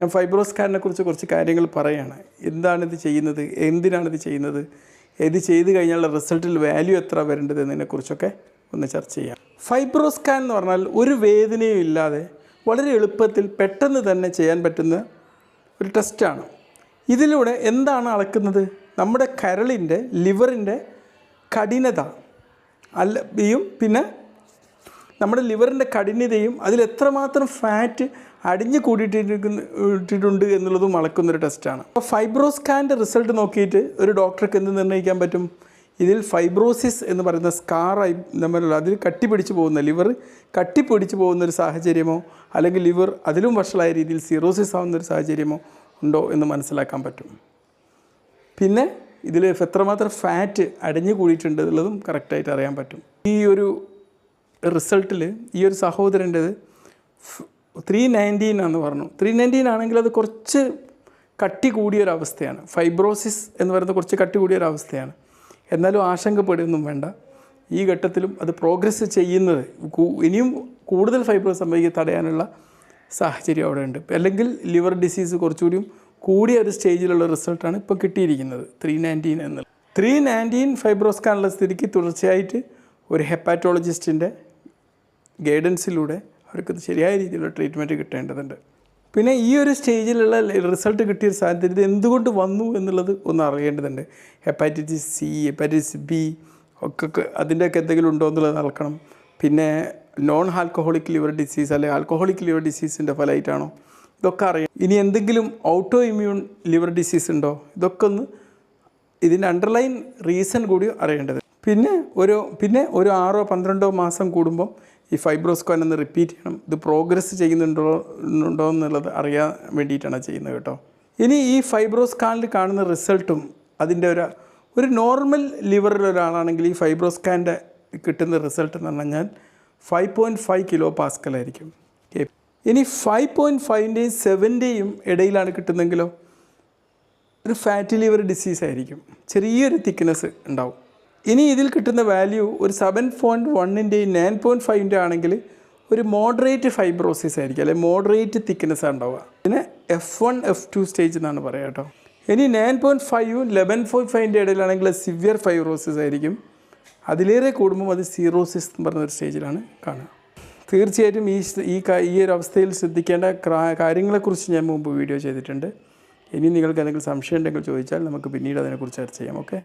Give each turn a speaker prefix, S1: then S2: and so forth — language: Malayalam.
S1: ഞാൻ ഫൈബ്രോസ്കാനിനെ കുറിച്ച് കുറച്ച് കാര്യങ്ങൾ പറയുകയാണ് എന്താണിത് ചെയ്യുന്നത്? എന്തിനാണിത് ചെയ്യുന്നത്? ഇത് ചെയ്ത് കഴിഞ്ഞാലുള്ള റിസൾട്ടിൽ വാല്യൂ എത്ര വരേണ്ടത് എന്നതിനെക്കുറിച്ചൊക്കെ ഒന്ന് ചർച്ച ചെയ്യാം. ഫൈബ്രോസ്കാൻ എന്ന് പറഞ്ഞാൽ ഒരു വേദനയും ഇല്ലാതെ വളരെ എളുപ്പത്തിൽ പെട്ടെന്ന് തന്നെ ചെയ്യാൻ പറ്റുന്ന ഒരു ടെസ്റ്റാണ് ഇതിലൂടെ എന്താണ് അളക്കുന്നത്? നമ്മുടെ കരളിന്റെ ലിവറിന്റെ കഠിനത. അല്ലയും പിന്നെ നമ്മുടെ ലിവറിന്റെ കഠിനതയും അതിൽ എത്രമാത്രം ഫാറ്റ് അടിഞ്ഞു കൂടിയിട്ടിട്ടുണ്ട് എന്നുള്ളതും അളക്കുന്നൊരു ടെസ്റ്റാണ്. അപ്പോൾ ഫൈബ്രോസ്കാന്റെ റിസൾട്ട് നോക്കിയിട്ട് ഒരു ഡോക്ടർക്ക് എന്ത് നിർണയിക്കാൻ പറ്റും? ഇതിൽ ഫൈബ്രോസിസ് എന്ന് പറയുന്ന സ്കാറായി നമ്മളുള്ള അതിൽ കട്ടിപ്പിടിച്ച് പോകുന്ന ലിവർ കട്ടിപ്പിടിച്ച് പോകുന്ന ഒരു സാഹചര്യമോ അല്ലെങ്കിൽ ലിവർ അതിലും വഷളായ രീതിയിൽ സീറോസിസ് ആവുന്ന ഒരു സാഹചര്യമോ ഉണ്ടോ എന്ന് മനസ്സിലാക്കാൻ പറ്റും. പിന്നെ ഇതിൽ എത്രമാത്രം ഫാറ്റ് അടിഞ്ഞു കൂടിയിട്ടുണ്ട് എന്നുള്ളതും കറക്റ്റായിട്ട് അറിയാൻ പറ്റും. ഈ ഒരു റിസൾട്ടിൽ ഈ ഒരു സഹോദരന്റെത് ത്രീ നയന്റീൻ എന്ന് പറഞ്ഞു. ത്രീ നയന്റീൻ ആണെങ്കിൽ അത് കുറച്ച് കട്ടി കൂടിയൊരവസ്ഥയാണ്. ഫൈബ്രോസിസ് എന്ന് പറയുന്നത് കുറച്ച് കട്ടി കൂടിയൊരവസ്ഥയാണ്. എന്നാലും ആശങ്കപ്പെടുകയൊന്നും വേണ്ട. ഈ ഘട്ടത്തിലും അത് പ്രോഗ്രസ് ചെയ്യുന്നത് ഇനിയും കൂടുതൽ ഫൈബ്രോസ് സംഭവിക്കുക തടയാനുള്ള സാഹചര്യം അവിടെ ഉണ്ട് അല്ലെങ്കിൽ ലിവർ ഡിസീസ് കുറച്ചുകൂടിയും കൂടിയ ഒരു സ്റ്റേജിലുള്ള റിസൾട്ടാണ് ഇപ്പോൾ കിട്ടിയിരിക്കുന്നത് ത്രീ നയന്റീൻ എന്നുള്ളത് ത്രീ നയന്റീൻ ഫൈബ്രോസ്കാനുള്ള സ്ഥിതിക്ക് തുടർച്ചയായിട്ട് ഒരു ഹെപ്പാറ്റോളജിസ്റ്റിന്റെ ഗൈഡൻസിലൂടെ അവർക്ക് ശരിയായ രീതിയിലുള്ള ട്രീറ്റ്മെന്റ് കിട്ടേണ്ടതുണ്ട്. പിന്നെ ഈ ഒരു സ്റ്റേജിലുള്ള റിസൾട്ട് കിട്ടിയ ഒരു സാഹചര്യം ഇത് എന്തുകൊണ്ട് വന്നു എന്നുള്ളത് ഒന്ന് അറിയേണ്ടതുണ്ട്. ഹെപ്പാറ്റൈറ്റിസ് സി ഹെപ്പാറ്റൈറ്റിസ് ബി ഒക്കെ അതിന്റെയൊക്കെ എന്തെങ്കിലും ഉണ്ടോ എന്നുള്ളത് നടക്കണം പിന്നെ നോൺ ആൽക്കഹോളിക് ലിവർ ഡിസീസ് അല്ലെങ്കിൽ ആൽക്കഹോളിക് ലിവർ ഡിസീസിന്റെ ഫലമായിട്ടാണോ? ഇതൊക്കെ അറിയാം ഇനി എന്തെങ്കിലും ഔട്ടോ ഇമ്മ്യൂൺ ലിവർ ഡിസീസ് ഉണ്ടോ? ഇതൊക്കെ ഒന്ന് ഇതിന്റെ അണ്ടർലൈൻ റീസൺ കൂടി അറിയേണ്ടത്. പിന്നെ ഒരു പിന്നെ ഒരു ആറോ പന്ത്രണ്ടോ മാസം കൂടുമ്പോൾ ഈ ഫൈബ്രോസ്കോൻ ഒന്ന് റിപ്പീറ്റ് ചെയ്യണം. ഇത് പ്രോഗ്രസ് ചെയ്യുന്നുണ്ടോ ഉണ്ടോ എന്നുള്ളത് അറിയാൻ വേണ്ടിയിട്ടാണ് ചെയ്യുന്നത് കേട്ടോ. ഇനി ഈ ഫൈബ്രോസ്കാനിൽ കാണുന്ന റിസൾട്ടും അതിന്റെ ഒരു ഒരു നോർമൽ ലിവറിൽ ഒരാളാണെങ്കിൽ ഈ ഫൈബ്രോസ്കാന്റെ കിട്ടുന്ന റിസൾട്ട് എന്ന് പറഞ്ഞാൽ ഫൈവ് പോയിന്റ് ഫൈവ് കിലോ പാസ്കലായിരിക്കും ഇനി ഫൈവ് പോയിന്റ് ഫൈവിന്റെയും സെവന്റെയും ഇടയിലാണ് കിട്ടുന്നെങ്കിലോ? ഒരു ഫാറ്റി ലിവർ ഡിസീസ് ആയിരിക്കും. ചെറിയൊരു തിക്നെസ് ഉണ്ടാവും. ഇനി ഇതിൽ കിട്ടുന്ന വാല്യൂ ഒരു സെവൻ പോയിന്റ് വണ്ണിന്റെയും നയൻ പോയിന്റ് ഫൈവിന്റെ ആണെങ്കിൽ ഒരു മോഡറേറ്റ് ഫൈബ്രോസിസ് ആയിരിക്കും അല്ലെങ്കിൽ മോഡറേറ്റ് തിക്നെസ് ഉണ്ടാവുക പിന്നെ F one F two stage എന്നാണ് പറയുക കേട്ടോ. ഇനി നയൻ പോയിന്റ് ഫൈവും ലെവൻ പോയിന്റ് ഫൈവിന്റെ ഇടയിലാണെങ്കിൽ സിവിയർ ഫൈബ്രോസിസ് ആയിരിക്കും. അതിലേറെ കൂടുമ്പോൾ അത് സീറോസിസ് എന്ന് പറഞ്ഞ ഒരു സ്റ്റേജിലാണ് കാണുക. തീർച്ചയായിട്ടും ഈ ഈ ഈ ഒരു അവസ്ഥയിൽ ശ്രദ്ധിക്കേണ്ട ക്രാ- കാര്യങ്ങളെക്കുറിച്ച് ഞാൻ മുമ്പ് വീഡിയോ ചെയ്തിട്ടുണ്ട്. ഇനി നിങ്ങൾക്ക് എന്തെങ്കിലും സംശയം ഉണ്ടെങ്കിൽ ചോദിച്ചാൽ നമുക്ക് പിന്നീട് അതിനെക്കുറിച്ച് ചർച്ച ചെയ്യാം. ഓക്കെ?